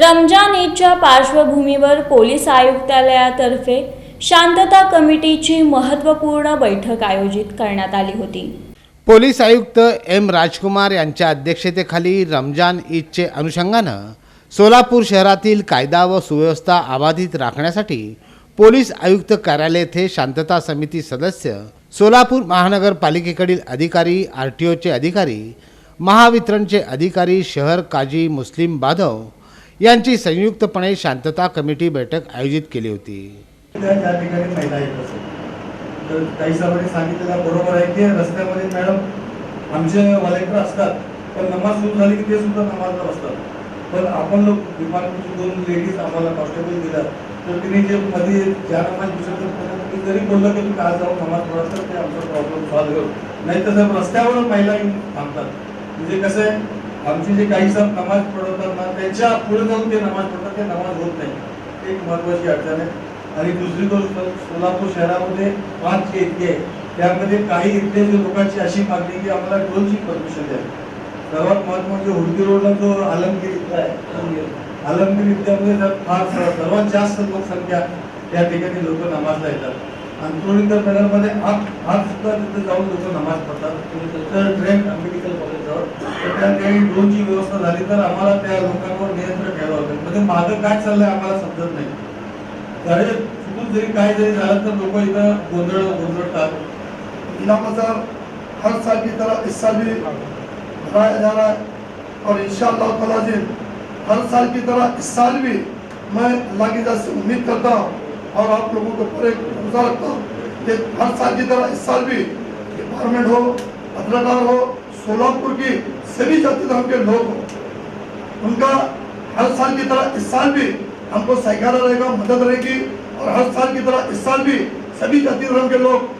रमजान ईदच्या पार्श्वभूमीवर पोलीस आयुक्तालयातर्फे शांतता कमिटीची महत्त्वपूर्ण बैठक आयोजित करण्यात आली होती. पोलीस आयुक्त एम राजकुमार यांच्या अध्यक्षतेखाली रमजान ईदचे अनुषंगानं सोलापूर शहरातील कायदा व सुव्यवस्था अबाधित राखण्यासाठी पोलीस आयुक्त कार्यालय येथे शांतता समिती सदस्य सोलापूर महानगरपालिकेकडील अधिकारी आर टी ओचे अधिकारी महावितरणचे अधिकारी शहर काजी मुस्लिम बाधव यांची संयुक्तपणे शांतता कमिटी बैठक आयोजित केली होती. त्या त्या ठिकाणी महिला येत असेल तर काही साहेबांनी सांगितलेलं बरोबर आहे की रस्त्यामध्ये मॅडम आमचे वॉलेंटियर असतात पण नमाज सुरू झाली की ते सुद्धा नमाजला बसतात पण आपण लोक डिपार्टमेंटचे दोन लेडीज आम्हाला कॉन्स्टेबल दिला तर तिने जे मध्ये ज्या नमाज विसर्जन करतात जरी बोललं की तुम्ही आज जाऊन नमाज पडा तर ते आमचा प्रॉब्लेम सॉल्व्ह होईल. नाही तर साहेब रस्त्यावर महिला येऊन थांबतात. म्हणजे कसं आहे आमचे जे काही साहेब नमाज पडवतात ना त्यांच्या पुढे जाऊन ते नमाज पडतात ते नमाज होत नाही. एक महत्वाची अडचण आहे. आणि दुसरी गोष्ट सोलापूर शहरामध्ये पाच इतके आहे त्यामध्ये काही इथले जे लोकांची अशी मागणी की आम्हाला ढोलची परमिशन द्या. सर्वात महत्त्वाचे हुडकी रोडला जो आलमगीर इथला आहे आलमगीर इथल्यामध्ये फार सर्वात जास्त लोकसंख्या त्या ठिकाणी लोक नमाजला येतात. आणि नगरमध्ये आज आज सुद्धा तिथे जाऊन लोक नमाज पडतात. तर ट्रेन मेडिकल कॉलेजवर तर त्या काही ड्रोनची व्यवस्था झाली तर आम्हाला त्या लोकांवर नियंत्रण ठेवावं लागेल. म्हणजे मागं काय चाललंय आम्हाला समजत नाही. जरी चुकून जरी काय जरी झालं तर लोक इथं गोंधळ गोंधळतात. इनामाचा हर साल की तरह इस साल भी मनाया जा रहा है और इंशाल्लाह तआला जी हर साल की तरह इस साल भी मैं अल्लाह की तरफ से उम्मीद करता हूँ और आप लोगों को पर एक रोजा रखता हूँ कि हर साल की तरह इस साल भी डिपार्टमेंट हो, पत्रकार हो, सोलापुर की सभी जाति धर्म के लोग हो। उनका हर साल की तरह इस साल भी हमको सहकारा रहेगा, मदद रहेगी और हर साल की तरह इस साल भी सभी जाति धर्म के लोग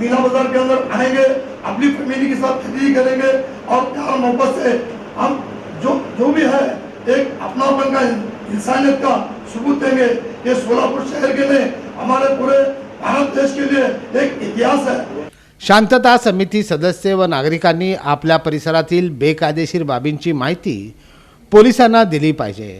मीना बाज़ार के अंदर आएँगे, अपनी फैमिली के साथ खरीदी करेंगे और प्यार मोहब्बत से हम जो जो भी है, एक अपनापन का, इंसानियत का सबूत देंगे। ये सोलापुर शहर के लिए हमारे पूरे भारत देश के लिए एक इतिहास है। शांतता समिती सदस्य व नागरिकांनी आपल्या परिसरातील बेकायदेशीर बाबींची माहिती पोलिसांना दिली पाहिजे.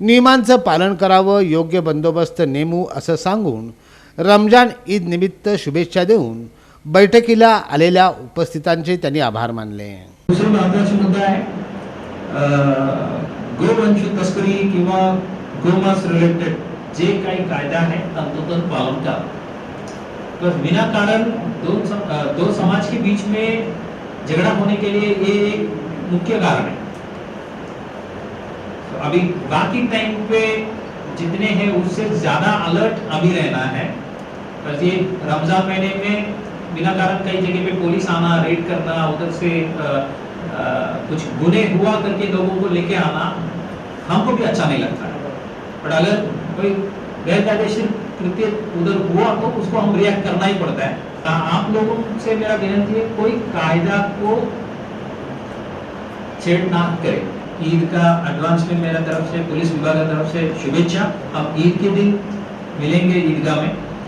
नियमांचं पालन करावं योग्य बंदोबस्त नेमू असं सांगून रमजान ईद निमित्त शुभेच्छा देऊन बैठकीला आलेल्या उपस्थितांचे त्यांनी आभार मानले. दुसरा महत्त्वाचा मुद्दा आहे गोवंश तस्करी किंवा गोमांस रिलेटेड जे काही कायदा आहे तंतोतंत पालन करा. तो बिना कारण दो दो समाज के बीच में झगड़ा होने के लिए ये एक मुख्य कारण है. तो अभी बाकी टाइम पे जितने हैं उससे ज़्यादा अलर्ट अभी रहना है. बस ये रमज़ान महीने में बिना कारण कई जगह पे पुलिस आना रेड करना उधर से अ, अ, कुछ गुने हुआ करके लोगों को लेके आना हमको भी अच्छा नहीं लगता है. बट अगर कोई गैरकायदेशीर कृत्य उधर हुआ तो उसको हम रिएक्ट करना ही पड़ता है। आप लोगों से मेरा विनती है, कोई कायदा को छेड़ ना करे। ईद का एडवांस में मेरा तरफ़ से, पुलिस विभाग की तरफ़ से शुभेच्छा। अब ईद के दिन मिलेंगे ईदगाह में।